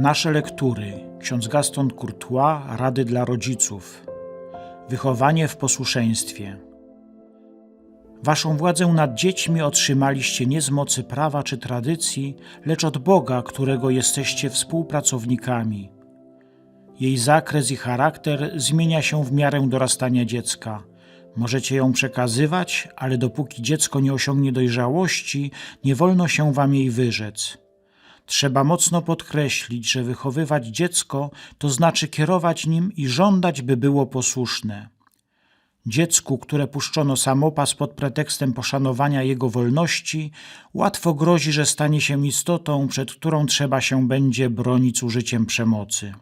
Nasze lektury. Ksiądz Gaston Courtois, Rady dla rodziców. Wychowanie w posłuszeństwie. Waszą władzę nad dziećmi otrzymaliście nie z mocy prawa czy tradycji, lecz od Boga, którego jesteście współpracownikami. Jej zakres i charakter zmienia się w miarę dorastania dziecka. Możecie ją przekazywać, ale dopóki dziecko nie osiągnie dojrzałości, nie wolno się wam jej wyrzec. Trzeba mocno podkreślić, że wychowywać dziecko to znaczy kierować nim i żądać, by było posłuszne. Dziecku, które puszczono samopas pod pretekstem poszanowania jego wolności, łatwo grozi, że stanie się istotą, przed którą trzeba się będzie bronić użyciem przemocy.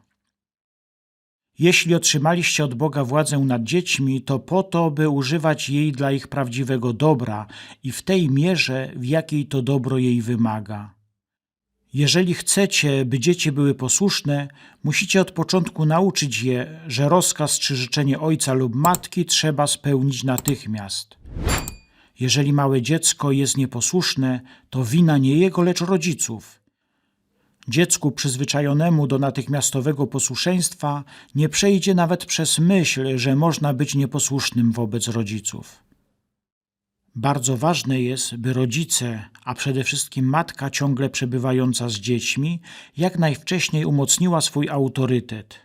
Jeśli otrzymaliście od Boga władzę nad dziećmi, to po to, by używać jej dla ich prawdziwego dobra i w tej mierze, w jakiej to dobro jej wymaga. Jeżeli chcecie, by dzieci były posłuszne, musicie od początku nauczyć je, że rozkaz czy życzenie ojca lub matki trzeba spełnić natychmiast. Jeżeli małe dziecko jest nieposłuszne, to wina nie jego, lecz rodziców. Dziecku przyzwyczajonemu do natychmiastowego posłuszeństwa nie przejdzie nawet przez myśl, że można być nieposłusznym wobec rodziców. Bardzo ważne jest, by rodzice, a przede wszystkim matka ciągle przebywająca z dziećmi, jak najwcześniej umocniła swój autorytet.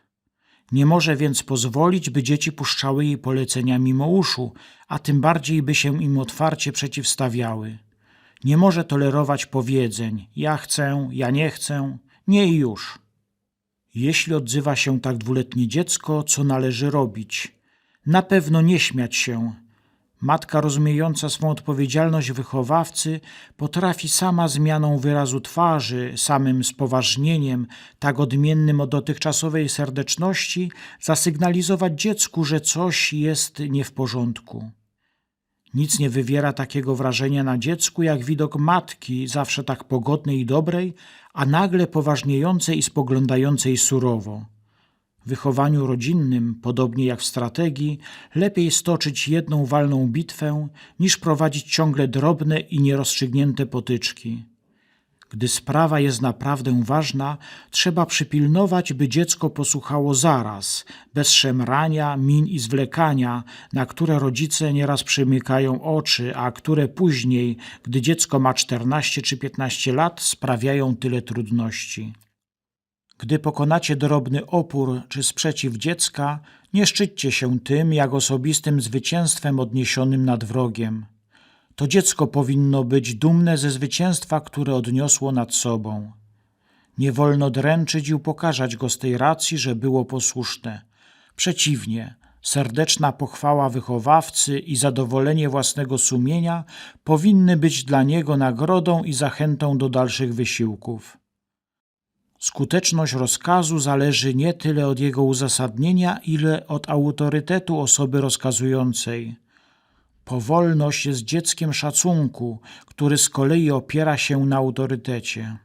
Nie może więc pozwolić, by dzieci puszczały jej polecenia mimo uszu, a tym bardziej by się im otwarcie przeciwstawiały. Nie może tolerować powiedzeń: ja chcę, ja nie chcę, nie i już. Jeśli odzywa się tak dwuletnie dziecko, co należy robić? Na pewno nie śmiać się, Matka rozumiejąca swą odpowiedzialność wychowawcy potrafi sama zmianą wyrazu twarzy, samym spoważnieniem, tak odmiennym od dotychczasowej serdeczności, zasygnalizować dziecku, że coś jest nie w porządku. Nic nie wywiera takiego wrażenia na dziecku, jak widok matki, zawsze tak pogodnej i dobrej, a nagle poważniejącej i spoglądającej surowo. Wychowaniu rodzinnym, podobnie jak w strategii, lepiej stoczyć jedną walną bitwę, niż prowadzić ciągle drobne i nierozstrzygnięte potyczki. Gdy sprawa jest naprawdę ważna, trzeba przypilnować, by dziecko posłuchało zaraz, bez szemrania, min i zwlekania, na które rodzice nieraz przymykają oczy, a które później, gdy dziecko ma 14 czy 15 lat, sprawiają tyle trudności. Gdy pokonacie drobny opór czy sprzeciw dziecka, nie szczyćcie się tym, jak osobistym zwycięstwem odniesionym nad wrogiem. To dziecko powinno być dumne ze zwycięstwa, które odniosło nad sobą. Nie wolno dręczyć i upokarzać go z tej racji, że było posłuszne. Przeciwnie, serdeczna pochwała wychowawcy i zadowolenie własnego sumienia powinny być dla niego nagrodą i zachętą do dalszych wysiłków. Skuteczność rozkazu zależy nie tyle od jego uzasadnienia, ile od autorytetu osoby rozkazującej. Powolność jest dzieckiem szacunku, który z kolei opiera się na autorytecie.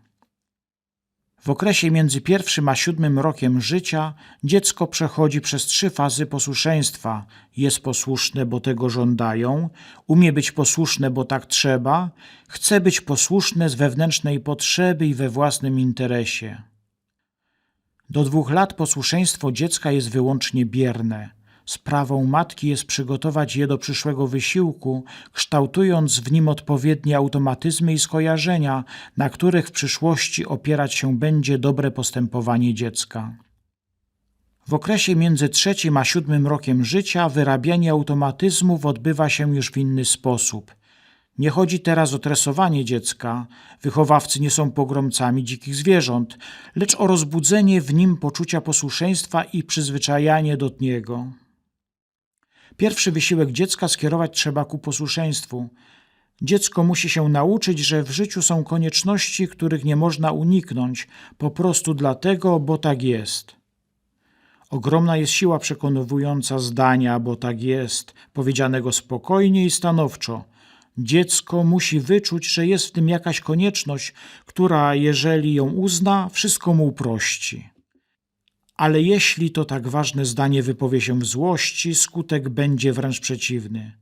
W okresie między pierwszym a siódmym rokiem życia dziecko przechodzi przez trzy fazy posłuszeństwa. Jest posłuszne, bo tego żądają, umie być posłuszne, bo tak trzeba, chce być posłuszne z wewnętrznej potrzeby i we własnym interesie. Do dwóch lat posłuszeństwo dziecka jest wyłącznie bierne. Sprawą matki jest przygotować je do przyszłego wysiłku, kształtując w nim odpowiednie automatyzmy i skojarzenia, na których w przyszłości opierać się będzie dobre postępowanie dziecka. W okresie między trzecim a siódmym rokiem życia wyrabianie automatyzmów odbywa się już w inny sposób. Nie chodzi teraz o tresowanie dziecka, wychowawcy nie są pogromcami dzikich zwierząt, lecz o rozbudzenie w nim poczucia posłuszeństwa i przyzwyczajanie do niego. Pierwszy wysiłek dziecka skierować trzeba ku posłuszeństwu. Dziecko musi się nauczyć, że w życiu są konieczności, których nie można uniknąć, po prostu dlatego, bo tak jest. Ogromna jest siła przekonywująca zdania, bo tak jest, powiedzianego spokojnie i stanowczo. Dziecko musi wyczuć, że jest w tym jakaś konieczność, która, jeżeli ją uzna, wszystko mu uprości. Ale jeśli to tak ważne zdanie wypowie się w złości, skutek będzie wręcz przeciwny.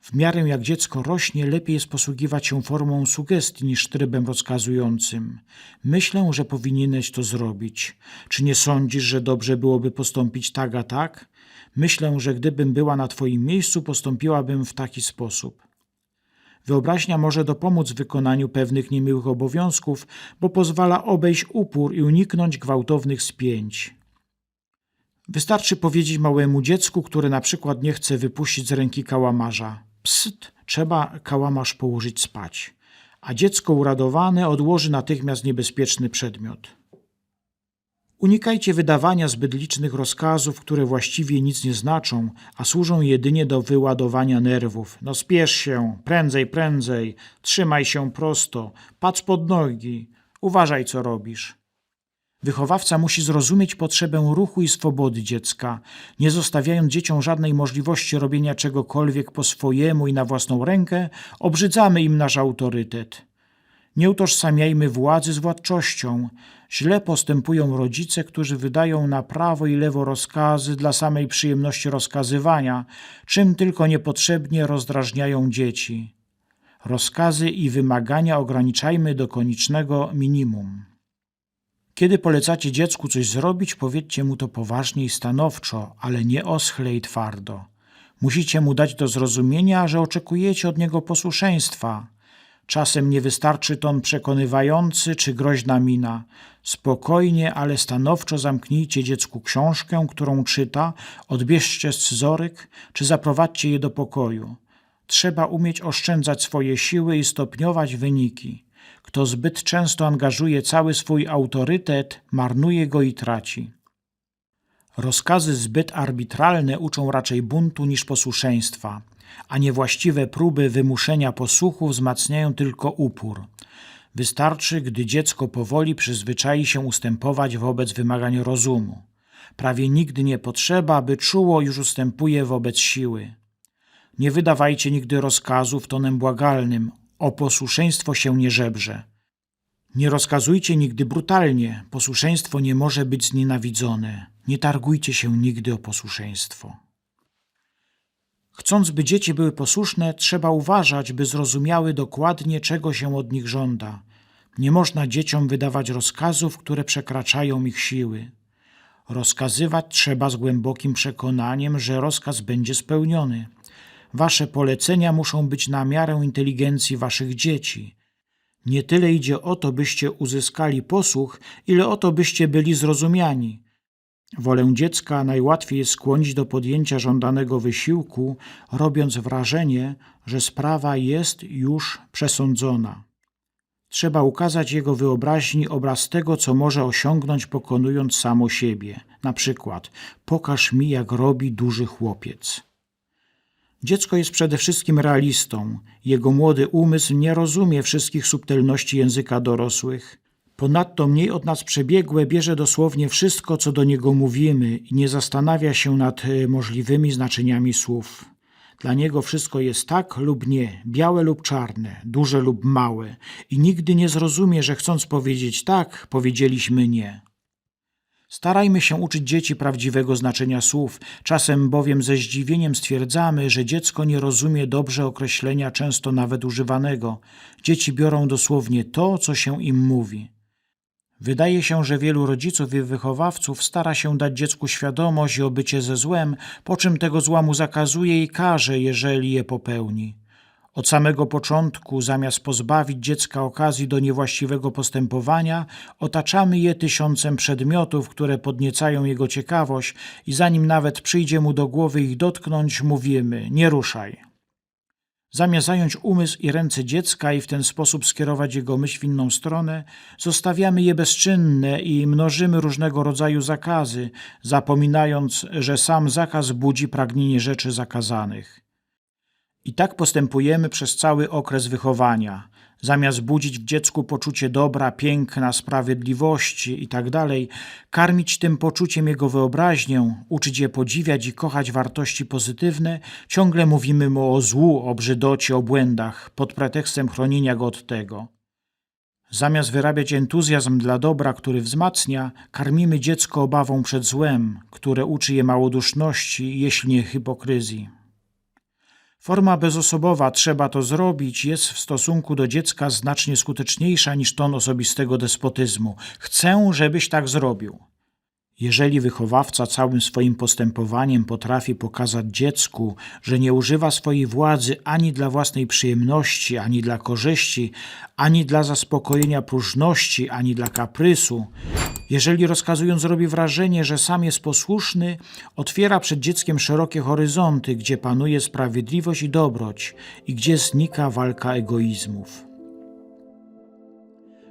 W miarę jak dziecko rośnie, lepiej jest posługiwać się formą sugestii niż trybem rozkazującym. Myślę, że powinieneś to zrobić. Czy nie sądzisz, że dobrze byłoby postąpić tak a tak? Myślę, że gdybym była na Twoim miejscu, postąpiłabym w taki sposób. Wyobraźnia może dopomóc w wykonaniu pewnych niemiłych obowiązków, bo pozwala obejść upór i uniknąć gwałtownych spięć. Wystarczy powiedzieć małemu dziecku, które na przykład nie chce wypuścić z ręki kałamarza. Pst, trzeba kałamarz położyć spać. A dziecko uradowane odłoży natychmiast niebezpieczny przedmiot. Unikajcie wydawania zbyt licznych rozkazów, które właściwie nic nie znaczą, a służą jedynie do wyładowania nerwów. No spiesz się, prędzej, prędzej, trzymaj się prosto, patrz pod nogi, uważaj co robisz. Wychowawca musi zrozumieć potrzebę ruchu i swobody dziecka, nie zostawiając dzieciom żadnej możliwości robienia czegokolwiek po swojemu i na własną rękę, obrzydzamy im nasz autorytet. Nie utożsamiajmy władzy z władczością. Źle postępują rodzice, którzy wydają na prawo i lewo rozkazy dla samej przyjemności rozkazywania, czym tylko niepotrzebnie rozdrażniają dzieci. Rozkazy i wymagania ograniczajmy do koniecznego minimum. Kiedy polecacie dziecku coś zrobić, powiedzcie mu to poważnie i stanowczo, ale nie oschle i twardo. Musicie mu dać do zrozumienia, że oczekujecie od niego posłuszeństwa. Czasem nie wystarczy ton przekonywający czy groźna mina. Spokojnie, ale stanowczo zamknijcie dziecku książkę, którą czyta, odbierzcie scyzoryk, czy zaprowadźcie je do pokoju. Trzeba umieć oszczędzać swoje siły i stopniować wyniki. Kto zbyt często angażuje cały swój autorytet, marnuje go i traci. Rozkazy zbyt arbitralne uczą raczej buntu niż posłuszeństwa, a niewłaściwe próby wymuszenia posłuchu wzmacniają tylko upór. Wystarczy, gdy dziecko powoli przyzwyczai się ustępować wobec wymagań rozumu. Prawie nigdy nie potrzeba, by czuło już ustępuje wobec siły. Nie wydawajcie nigdy rozkazów tonem błagalnym, o posłuszeństwo się nie żebrze. Nie rozkazujcie nigdy brutalnie, posłuszeństwo nie może być znienawidzone. Nie targujcie się nigdy o posłuszeństwo. Chcąc, by dzieci były posłuszne, trzeba uważać, by zrozumiały dokładnie, czego się od nich żąda. Nie można dzieciom wydawać rozkazów, które przekraczają ich siły. Rozkazywać trzeba z głębokim przekonaniem, że rozkaz będzie spełniony. Wasze polecenia muszą być na miarę inteligencji waszych dzieci. Nie tyle idzie o to, byście uzyskali posłuch, ile o to, byście byli zrozumiani. Wolę dziecka najłatwiej jest skłonić do podjęcia żądanego wysiłku, robiąc wrażenie, że sprawa jest już przesądzona. Trzeba ukazać jego wyobraźni obraz tego, co może osiągnąć pokonując samo siebie. Na przykład, pokaż mi, jak robi duży chłopiec. Dziecko jest przede wszystkim realistą. Jego młody umysł nie rozumie wszystkich subtelności języka dorosłych. Ponadto mniej od nas przebiegłe bierze dosłownie wszystko, co do niego mówimy i nie zastanawia się nad e, możliwymi znaczeniami słów. Dla niego wszystko jest tak lub nie, białe lub czarne, duże lub małe i nigdy nie zrozumie, że chcąc powiedzieć tak, powiedzieliśmy nie. Starajmy się uczyć dzieci prawdziwego znaczenia słów, czasem bowiem ze zdziwieniem stwierdzamy, że dziecko nie rozumie dobrze określenia często nawet używanego. Dzieci biorą dosłownie to, co się im mówi. Wydaje się, że wielu rodziców i wychowawców stara się dać dziecku świadomość i obycie ze złem, po czym tego zła mu zakazuje i karze, jeżeli je popełni. Od samego początku, zamiast pozbawić dziecka okazji do niewłaściwego postępowania, otaczamy je tysiącem przedmiotów, które podniecają jego ciekawość i zanim nawet przyjdzie mu do głowy ich dotknąć, mówimy: Nie ruszaj. Zamiast zająć umysł i ręce dziecka i w ten sposób skierować jego myśl w inną stronę, zostawiamy je bezczynne i mnożymy różnego rodzaju zakazy, zapominając, że sam zakaz budzi pragnienie rzeczy zakazanych. I tak postępujemy przez cały okres wychowania. Zamiast budzić w dziecku poczucie dobra, piękna, sprawiedliwości itd., karmić tym poczuciem jego wyobraźnię, uczyć je podziwiać i kochać wartości pozytywne, ciągle mówimy mu o złu, o brzydocie, o błędach, pod pretekstem chronienia go od tego. Zamiast wyrabiać entuzjazm dla dobra, który wzmacnia, karmimy dziecko obawą przed złem, które uczy je małoduszności, jeśli nie hipokryzji. Forma bezosobowa trzeba to zrobić jest w stosunku do dziecka znacznie skuteczniejsza niż ton osobistego despotyzmu. Chcę, żebyś tak zrobił. Jeżeli wychowawca całym swoim postępowaniem potrafi pokazać dziecku, że nie używa swojej władzy ani dla własnej przyjemności, ani dla korzyści, ani dla zaspokojenia próżności, ani dla kaprysu, jeżeli rozkazując robi wrażenie, że sam jest posłuszny, otwiera przed dzieckiem szerokie horyzonty, gdzie panuje sprawiedliwość i dobroć i gdzie znika walka egoizmów.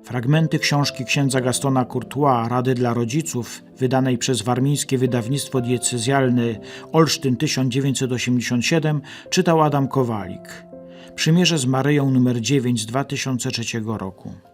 Fragmenty książki księdza Gastona Courtois Rady dla rodziców, wydanej przez warmińskie wydawnictwo diecezjalne Olsztyn 1987, czytał Adam Kowalik. Przymierze z Maryją numer 9 z 2003 roku.